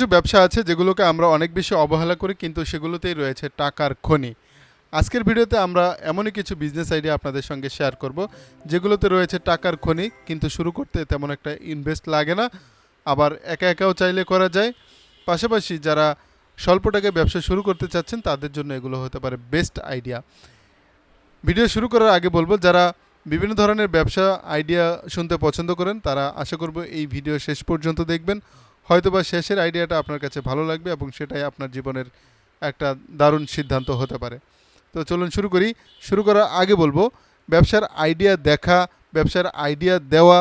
কিছু ব্যবসা আছে যেগুলোকে আমরা অনেক বেশি অবহেলা করি, কিন্তু সেগুলোতেই রয়েছে টাকার খনি। আজকের ভিডিওতে আমরা এমনই কিছু বিজনেস আইডিয়া আপনাদের সঙ্গে শেয়ার করব, যেগুলোতে রয়েছে টাকার খনি, কিন্তু শুরু করতে তেমন একটা ইনভেস্ট লাগে না, আবার একা একাও চাইলে করা যায়। পাশাপাশি যারা স্বল্প টাকায় ব্যবসা শুরু করতে চাচ্ছেন, তাদের জন্য এগুলো হতে পারে বেস্ট আইডিয়া ভিডিও শুরু করার আগে বলব, যারা বিভিন্ন ধরনের ব্যবসা আইডিয়া শুনতে পছন্দ করেন, তারা আশা করব এই ভিডিও শেষ পর্যন্ত দেখবেন। হয়তোবা শেষের আইডিয়াটা আপনার কাছে ভালো লাগবে এবং সেটাই আপনার জীবনের একটা দারুণ সিদ্ধান্ত হতে পারে। তো চলুন শুরু করি। শুরু করার আগে বলব, ব্যবসার আইডিয়া দেখা, ব্যবসার আইডিয়া দেওয়া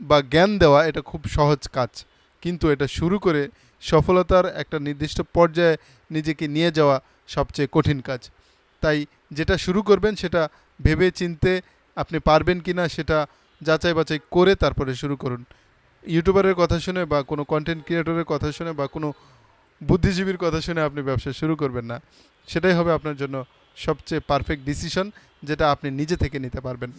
বা জ্ঞান দেওয়া এটা খুব সহজ কাজ। কিন্তু এটা শুরু করে সফলতার একটা নির্দিষ্ট পর্যায়ে নিজেকে নিয়ে যাওয়া সবচেয়ে কঠিন কাজ। তাই যেটা শুরু করবেন সেটা ভেবে চিনতে আপনি পারবেন কি না সেটা যাচাই বাছাই করে তারপরে শুরু করুন। ইউটিউবারের কথা শুনে বা কোনো কন্টেন্ট ক্রিয়েটরের কথা শুনে বা কোনো বুদ্ধিজীবীর কথা শুনে আপনি ব্যবসা শুরু করবেন না। সেটাই হবে আপনার জন্য সবচেয়ে পারফেক্ট ডিসিশন যেটা আপনি নিজে থেকে নিতে পারবেন।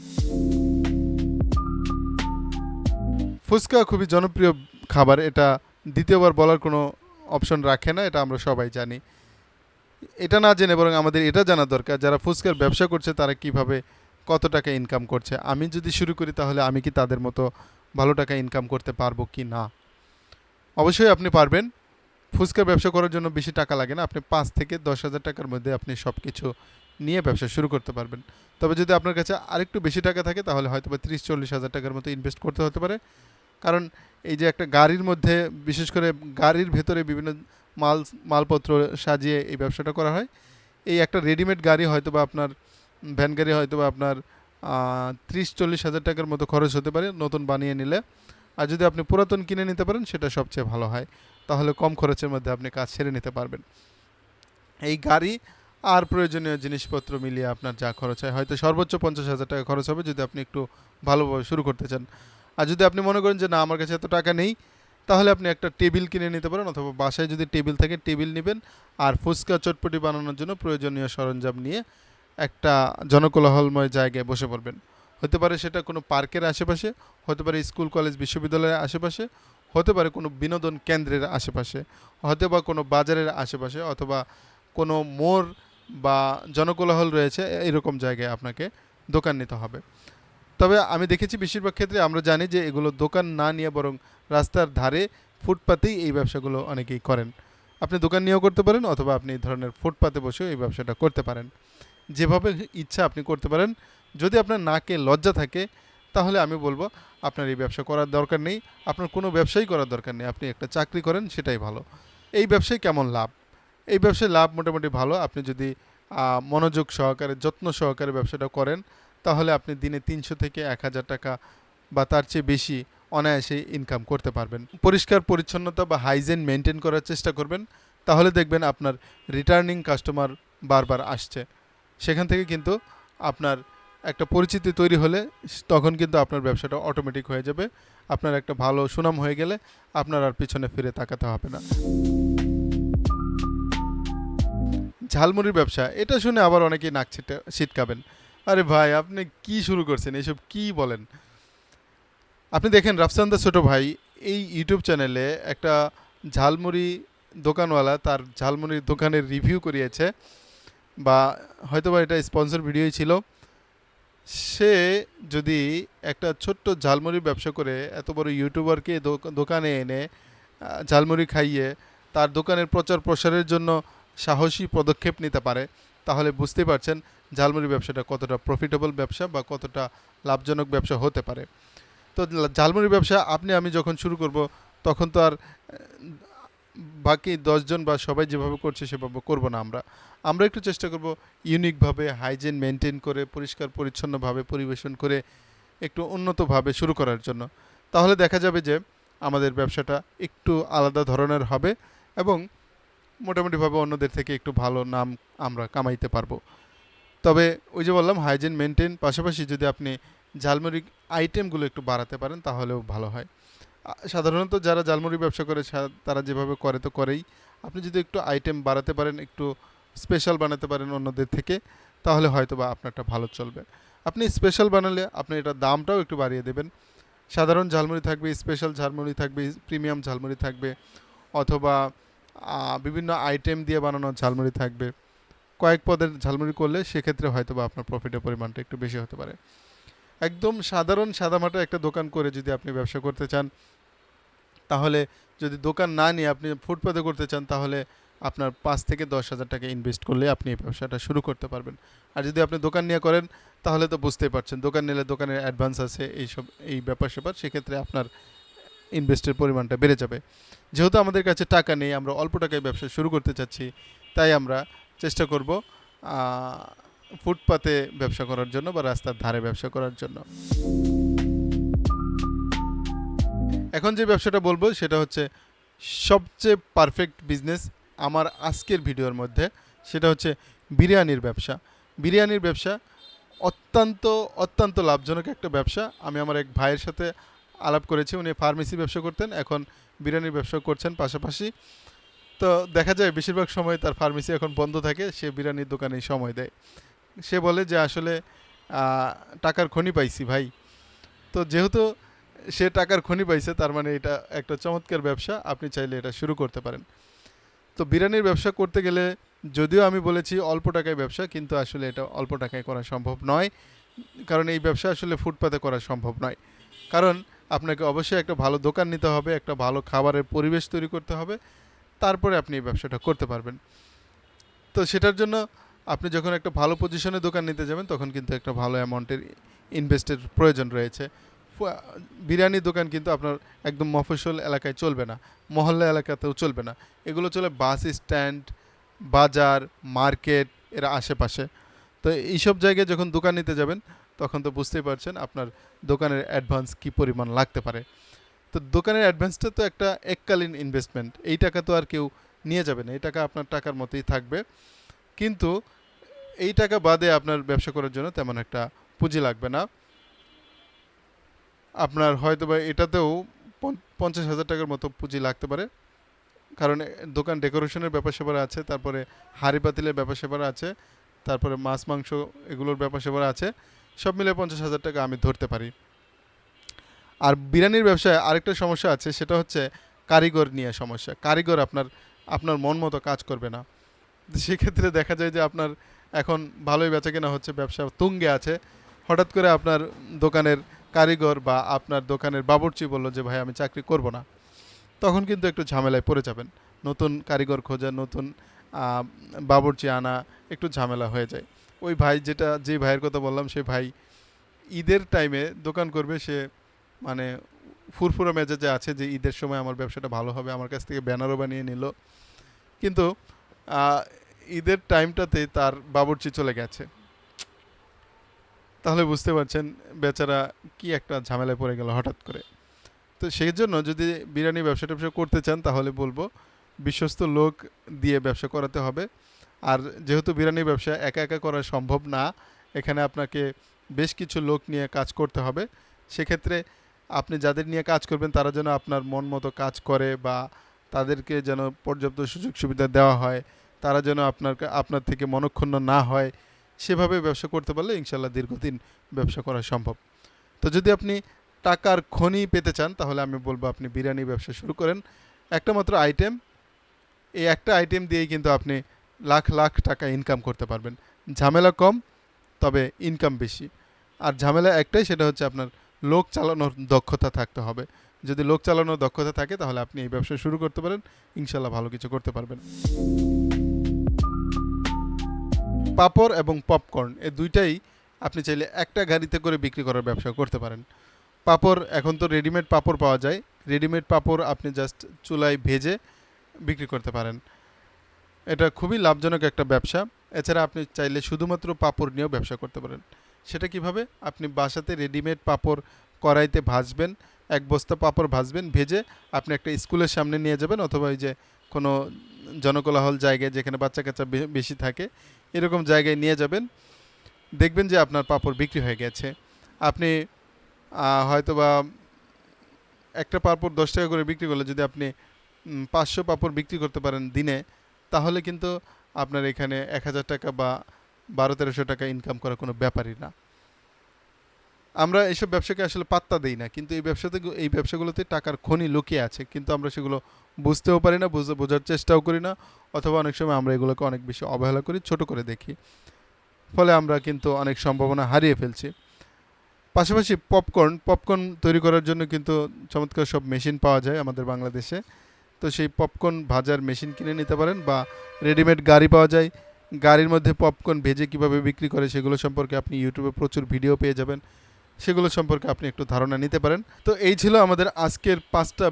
ফুচকা খুবই জনপ্রিয় খাবার, এটা দ্বিতীয়বার বলার কোনো অপশন রাখে না, এটা আমরা সবাই জানি। এটা না জেনে বরং আমাদের এটা জানা দরকার, যারা ফুচকার ব্যবসা করছে তারা কীভাবে কত টাকা ইনকাম করছে। আমি যদি শুরু করি তাহলে আমি কি তাদের মতো ভালো টাকা ইনকাম করতে পারব কি না? অবশ্যই আপনি পারবেন। ফুচকার ব্যবসা করার জন্য বেশি টাকা লাগে না। আপনি পাঁচ থেকে দশ হাজার টাকার মধ্যে আপনি সব কিছু নিয়ে ব্যবসা শুরু করতে পারবেন। তবে যদি আপনার কাছে আরেকটু বেশি টাকা থাকে, তাহলে হয়তো বা তিরিশ, চল্লিশ হাজার টাকার মতো ইনভেস্ট করতে হতে পারে। কারণ এই যে একটা গাড়ির মধ্যে, বিশেষ করে গাড়ির ভেতরে বিভিন্ন মাল, মালপত্র সাজিয়ে এই ব্যবসাটা করা হয়। এই একটা রেডিমেড গাড়ি হয়তো বা আপনার ভ্যান গাড়ি হয়তো বা আপনার ত্রিশ চল্লিশ হাজার টাকার মতো খরচ হতে পারে নতুন বানিয়ে নিলে। আর যদি আপনি পুরাতন কিনে নিতে পারেন, সেটা সবচেয়ে ভালো হয়। তাহলে কম খরচের মধ্যে আপনি কাজ সেরে নিতে পারবেন। এই গাড়ি আর প্রয়োজনীয় জিনিসপত্র মিলিয়ে আপনার যা খরচ হয়, হয়তো সর্বোচ্চ পঞ্চাশ হাজার টাকা খরচ হবে যদি আপনি একটু ভালোভাবে শুরু করতে চান। আর যদি আপনি মনে করেন যে, না, আমার কাছে এত টাকা নেই, তাহলে আপনি একটা টেবিল কিনে নিতে পারেন অথবা বাসায় যদি টেবিল থাকে, টেবিল নেবেন। আর ফুচকা চটপটি বানানোর জন্য প্রয়োজনীয় সরঞ্জাম নিয়ে একটা জনকোলাহলময় জায়গায় বসে পড়বেন। হতে পারে সেটা কোনো পার্কের আশেপাশে, হতে পারে স্কুল, কলেজ, বিশ্ববিদ্যালয়ের আশেপাশে, হতে পারে কোনো বিনোদন কেন্দ্রের আশেপাশে, হতে বা কোনো বাজারের আশেপাশে অথবা কোনো মোড় বা জনকোলাহল রয়েছে এরকম জায়গায় আপনাকে দোকান নিতে হবে। তবে আমি দেখেছি বেশিরভাগ ক্ষেত্রে আমরা জানি যে এগুলো দোকান না নিয়ে বরং রাস্তার ধারে ফুটপাতেই এই ব্যবসাগুলো অনেকেই করেন। আপনি দোকান নিয়েও করতে পারেন অথবা আপনি এই ধরনের ফুটপাতে বসেও এই ব্যবসাটা করতে পারেন। যেভাবে ইচ্ছা আপনি করতে পারেন। যদি আপনার নাকে লজ্জা থাকে, তাহলে আমি বলব আপনার এই ব্যবসা করার দরকার নেই। আপনার কোনো ব্যবসাই করার দরকার নেই। আপনি একটা চাকরি করেন, সেটাই ভালো। এই ব্যবসায় কেমন লাভ? এই ব্যবসায় লাভ মোটামুটি ভালো। আপনি যদি মনোযোগ সহকারে, যত্ন সহকারে ব্যবসাটা করেন, তাহলে আপনি দিনে তিনশো থেকে এক হাজার টাকা বা তার চেয়ে বেশি অনায়াসে ইনকাম করতে পারবেন। পরিষ্কার, পরিচ্ছন্নতা বা হাইজেন মেনটেন করার চেষ্টা করবেন। তাহলে দেখবেন আপনার রিটার্নিং কাস্টমার বারবার আসছে। সেখান থেকে কিন্তু আপনার একটা পরিচিতি তৈরি হলে তখন কিন্তু আপনার ব্যবসাটা অটোমেটিক হয়ে যাবে। আপনার একটা ভালো সুনাম হয়ে গেলে আপনার আর পিছনে ফিরে তাকাতে হবে না। ঝালমুড়ির ব্যবসা, এটা শুনে আবার অনেকেই নাক ছিটে, ছিটকাবেন। আরে ভাই, আপনি কি শুরু করছেন? এসব কি বলেন? আপনি দেখেন রাফসান্দা ছোট ভাই এই ইউটিউব চ্যানেলে একটা ঝালমুড়ি দোকানওয়ালা তার ঝালমুড়ির দোকানের রিভিউ করিয়েছে। বা হয়তোবা এটা স্পন্সর ভিডিওই ছিল, সে যদি একটা ছোট্ট ঝালমুড়ির ব্যবসা করে, এত বড় ইউটিউবারকে দোকানে এনে ঝালমুড়ি খাইয়ে, তার দোকানের প্রচার প্রসারের জন্য সাহসী পদক্ষেপ নিতে পারে, তাহলে বুঝতে পারছেন ঝালমুড়ি ব্যবসাটা কতটা প্রফিটেবল ব্যবসা বা কতটা লাভজনক ব্যবসা হতে পারে। তো ঝালমুড়ি ব্যবসা আপনি, আমি যখন শুরু করব, তখন তো আর বাকি দশজন বা সবাই যেভাবে করছে সেভাবে করব না আমরা। আমরা একটু চেষ্টা করব ইউনিকভাবে হাইজিন মেনটেন করে, পরিষ্কার, পরিচ্ছন্নভাবে পরিবেশন করে একটু উন্নতভাবে শুরু করার জন্য। তাহলে দেখা যাবে যে আমাদের ব্যবসাটা একটু আলাদা ধরনের হবে এবং মোটামুটিভাবে অন্যদের থেকে একটু ভালো নাম আমরা কামাইতে পারব। তবে ওই যে বললাম হাইজিন মেনটেন পাশাপাশি যদি আপনি ঝালমুড়ি আইটেমগুলো একটু বাড়াতে পারেন, তাহলেও ভালো হয়। সাধারণত যারা ঝালমুড়ি ব্যবসা করে তারা যেভাবে করে তো করেই। আপনি যদি একটু আইটেম বাড়াতে পারেন, একটু স্পেশাল বানাতে পারেন অন্যদের থেকে, তাহলে হয়তো বা আপনারটা ভালো চলবে। আপনি স্পেশাল বানালে আপনি এটা দামটাও একটু বাড়িয়ে দেবেন। সাধারণ ঝালমুড়ি থাকবে স্পেশাল ঝালমুড়ি থাকবে প্রিমিয়াম ঝালমুড়ি থাকবে, অথবা বিভিন্ন আইটেম দিয়ে বানানো ঝালমুড়ি থাকবে। কয়েক পদের ঝালমুড়ি করলে সেক্ষেত্রে হয়তো বা আপনার প্রফিটের পরিমাণটা একটু বেশি হতে পারে। একদম সাধারণ সাদামাটা একটা দোকান করে যদি আপনি ব্যবসা করতে চান তাহলে যদি দোকান না নিয়ে আপনি ফুটপাতে করতে চান, তাহলে আপনার পাঁচ থেকে দশ হাজার টাকা ইনভেস্ট করলে আপনি এই ব্যবসাটা শুরু করতে পারবেন। আর যদি আপনি দোকান নিয়ে করেন, তাহলে তো বুঝতেই পারছেন, দোকান নিলে দোকানের অ্যাডভান্স আছে, এইসব, এই ব্যাপার স্যাপার, সেক্ষেত্রে আপনার ইনভেস্টের পরিমাণটা বেড়ে যাবে। যেহেতু আমাদের কাছে টাকা নেই, আমরা অল্প টাকায় ব্যবসা শুরু করতে চাচ্ছি, তাই আমরা চেষ্টা করব ফুটপাতে ব্যবসা করার জন্য বা রাস্তার ধারে ব্যবসা করার জন্য। এখন যে ব্যবসাটা বলব, সেটা হচ্ছে সবচেয়ে পারফেক্ট বিজনেস আমার আজকের ভিডিওর মধ্যে, সেটা হচ্ছে বিরিয়ানির ব্যবসা। বিরিয়ানির ব্যবসা অত্যন্ত অত্যন্ত লাভজনক একটা ব্যবসা। আমি আমার এক ভাইয়ের সাথে আলাপ করেছি, উনি ফার্মেসি ব্যবসা করতেন, এখন বিরিয়ানির ব্যবসা করছেন পাশাপাশি। তো দেখা যায় বেশিরভাগ সময় তার ফার্মেসি এখন বন্ধ থাকে, সে বিরিয়ানির দোকানেই সময় দেয়। সে বলে যে আসলে টাকার খনি পাইছি ভাই। তো যেহেতু সে টাকার খনি পাইছে, তার মানে এটা একটা চমৎকার ব্যবসা, আপনি চাইলে এটা শুরু করতে পারেন। তো বিরিয়ানির ব্যবসা করতে গেলে যদিও আমি বলেছি অল্প টাকায় ব্যবসা, কিন্তু আসলে এটা অল্প টাকায় করা সম্ভব নয়। কারণ এই ব্যবসা আসলে ফুটপাতে করা সম্ভব নয়। কারণ আপনাকে অবশ্যই একটা ভালো দোকান নিতে হবে, একটা ভালো খাবারের পরিবেশ তৈরি করতে হবে, তারপরে আপনি এই ব্যবসাটা করতে পারবেন। তো সেটার জন্য আপনি যখন একটা ভালো পজিশনে দোকান নিতে যাবেন, তখন কিন্তু একটা ভালো অ্যামাউন্টের ইনভেস্টের প্রয়োজন রয়েছে। বিরিয়ানির দোকান কিন্তু আপনার একদম মফস্বল এলাকায় চলবে না, মহল্লা এলাকাতেও চলবে না। এগুলো চলে বাস স্ট্যান্ড, বাজার, মার্কেট, এর আশেপাশে। তো এইসব জায়গায় যখন দোকান নিতে যাবেন, তখন তো বুঝতেই পারছেন আপনার দোকানের অ্যাডভান্স কী পরিমাণ লাগতে পারে। তো দোকানের অ্যাডভান্সটা তো একটা এককালীন ইনভেস্টমেন্ট এই টাকা তো আর কেউ নিয়ে যাবে না, এই টাকা আপনার টাকার মতোই থাকবে। কিন্তু এই টাকা বাদে আপনার ব্যবসা করার জন্য তেমন একটা পুঁজি লাগবে না। আপনার হয়তো বা এটাতেও পঞ্চ- পঞ্চাশ হাজার টাকার মতো পুঁজি লাগতে পারে। কারণ দোকান ডেকোরেশনের ব্যাপার স্যাপার আছে, তারপরে হাঁড়ি পাতিলের ব্যাপার স্যাপার আছে, তারপরে মাছ, মাংস এগুলোর ব্যাপার স্যাপার আছে। সব মিলে পঞ্চাশ হাজার টাকা আমি ধরতে পারি। আর বিরিয়ানির ব্যবসায় আরেকটা সমস্যা আছে, সেটা হচ্ছে কারিগর নিয়ে সমস্যা। কারিগর আপনার আপনার মন মতো কাজ করবে না। সেক্ষেত্রে দেখা যায় যে আপনার এখন ভালোই বেচা কেনা হচ্ছে, ব্যবসা তুঙ্গে আছে। হঠাৎ করে আপনার দোকানের কারিগর বা আপনার দোকানের বাবুর্চি বলল যে, ভাই, আমি চাকরি করব না। তখন কিন্তু একটু ঝামেলায় পড়ে যাবেন। নতুন কারিগর খোঁজা, নতুন বাবুর্চি আনা একটু ঝামেলা হয়ে যায়। ওই ভাই যেটা, যে ভাইয়ের কথা বললাম সেই ভাই ঈদের টাইমে দোকান করবে, সে মানে ফুরফুরা মেজাজে আছে যে, ঈদের সময় আমার ব্যবসাটা ভালো হবে। আমার কাছ থেকে ব্যানারও বানিয়ে নিল। কিন্তু ঈদের টাইমটাতে তার বাবুর্চি চলে গেছে। তাহলে বুঝতে পারছেন বেচারা কি একটা ঝামেলায় পড়ে গেল হঠাৎ করে। তো সেই জন্য যদি বিরিয়ানি ব্যবসা ট্যাবসা করতে চান তাহলে বলব বিশ্বস্ত লোক দিয়ে ব্যবসা করাতে হবে। আর যেহেতু বিরিয়ানি ব্যবসা একা একা করা সম্ভব না, এখানে আপনাকে বেশ কিছু লোক নিয়ে কাজ করতে হবে। সেক্ষেত্রে আপনি যাদের নিয়ে কাজ করবেন তারা যেন আপনার মন মতো কাজ করে বা তাদেরকে যেন পর্যাপ্ত সুযোগ সুবিধা দেওয়া হয়, তারা যেন আপনার আপনার থেকে মনক্ষুণ্ণ না হয় সেভাবে ব্যবসা করতে পারলে ইনশাল্লাহ দীর্ঘদিন ব্যবসা করা সম্ভব। তো যদি আপনি টাকার খনি পেতে চান, তাহলে আমি বলব আপনি বিরিয়ানি ব্যবসা শুরু করেন। একটা মাত্র আইটেম এই একটা আইটেম দিয়েই কিন্তু আপনি লাখ লাখ টাকা ইনকাম করতে পারবেন। ঝামেলা কম, তবে ইনকাম বেশি। আর ঝামেলা একটাই, সেটা হচ্ছে আপনার লোক চালানোর দক্ষতা থাকতে হবে। যদি লোক চালানোর দক্ষতা থাকে, তাহলে আপনি এই ব্যবসা শুরু করতে পারেন ইনশাল্লাহ ভালো কিছু করতে পারবেন। পাপড় এবং পপকর্ন, এই দুইটাই আপনি চাইলে একটা গাড়িতে করে বিক্রি করার ব্যবসা করতে পারেন। পাপড়, এখন তো রেডিমেড পাপড় পাওয়া যায়। রেডিমেড পাপড় আপনি জাস্ট চুলায় ভেজে বিক্রি করতে পারেন। এটা খুবই লাভজনক একটা ব্যবসা। এছাড়া আপনি চাইলে শুধুমাত্র পাপড় নিয়েও ব্যবসা করতে পারেন। সেটা কীভাবে? আপনি বাসাতে রেডিমেড পাপড় কড়াইতে ভাজবেন, এক বস্তা পাপড় ভাজবেন, ভেজে আপনি একটা স্কুলের সামনে নিয়ে যাবেন অথবা ওই যে কোনো জনকোলাহল জায়গায় যেখানে বাচ্চা কাচ্চা বেশি থাকে, এরকম জায়গায় নিয়ে যাবেন। দেখবেন যে আপনার পাপড় বিক্রি হয়ে গেছে। আপনি হয়তোবা একটা পাপড় দশ টাকা করে বিক্রি করলে যদি আপনি পাঁচশো পাপড় বিক্রি করতে পারেন দিনে, তাহলে কিন্তু আপনার এখানে এক হাজার টাকা বা বারো তেরোশো টাকা ইনকাম করা কোনো ব্যাপারই না। আমরা এইসব ব্যবসাকে আসলে পাত্তা দেই না, কিন্তু এই ব্যবসাতে এই ব্যবসাগুলোতে টাকার খনি লুকিয়ে আছে, কিন্তু আমরা সেগুলো বুঝতেও পারি না বুঝতে বোঝার চেষ্টাও করি না, অথবা অনেক সময় আমরা এগুলোকে অনেক বেশি অবহেলা করি, ছোট করে দেখি। ফলে আমরা কিন্তু অনেক সম্ভাবনা হারিয়ে ফেলছি। পাশাপাশি পপকর্ন পপকর্ন তৈরি করার জন্য কিন্তু চমৎকার সব মেশিন পাওয়া যায় আমাদের বাংলাদেশে। তো সেই পপকর্ন ভাজার মেশিন কিনে নিতে পারেন বা রেডিমেড গাড়ি পাওয়া যায়। গাড়ির মধ্যে পপকর্ন ভেজে কীভাবে বিক্রি করে সেগুলো সম্পর্কে আপনি ইউটিউবে প্রচুর ভিডিও পেয়ে যাবেন। সেগুলো সম্পর্কে আপনি একটু ধারণা নিতে পারেন। তো এই ছিল আমাদের আজকের পাঁচটা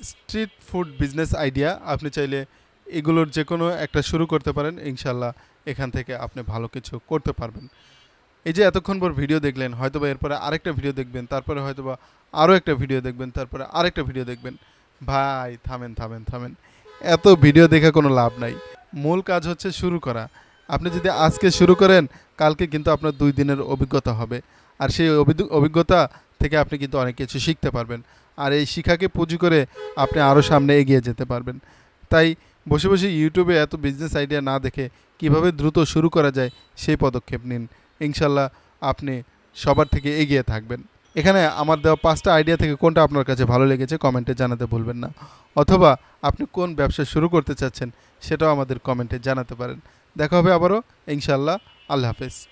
স্ট্রিট ফুড বিজনেস আইডিয়া আপনি চাইলে এগুলোর যে কোনো একটা শুরু করতে পারেন। ইনশাল্লাহ এখান থেকে আপনি ভালো কিছু করতে পারবেন। এই যে এতক্ষণ পর ভিডিও দেখলেন, হয়তোবা এরপরে আরেকটা ভিডিও দেখবেন, তারপরে হয়তোবা আরও একটা ভিডিও দেখবেন, তারপরে আরেকটা ভিডিও দেখবেন। ভাই, থামেন থামেন থামেন। এত ভিডিও দেখে কোনো লাভ নাই। মূল কাজ হচ্ছে শুরু করা। আপনি যদি আজকে শুরু করেন, কালকে কিন্তু আপনার দুই দিনের অভিজ্ঞতা হবে। আর সেই অভিজ্ঞ- অভিজ্ঞতা থেকে আপনি কিন্তু অনেক কিছু শিখতে পারবেন। আর এই শিক্ষাকে পুঁজি করে আপনি আরও সামনে এগিয়ে যেতে পারবেন। তাই বসে বসে ইউটিউবে এত বিজনেস আইডিয়া না দেখে কীভাবে দ্রুত শুরু করা যায় সেই পদক্ষেপ নিন। ইনশাল্লাহ আপনি সবার থেকে এগিয়ে থাকবেন। এখানে আমার দেওয়া পাঁচটা আইডিয়া থেকে কোনটা আপনার কাছে ভালো লেগেছে কমেন্টে জানাতে ভুলবেন না। অথবা আপনি কোন ব্যবসা শুরু করতে চাচ্ছেন সেটাও আমাদের কমেন্টে জানাতে পারেন। দেখা হবে আবারও। ইনশাল্লাহ আল্লাহ হাফেজ।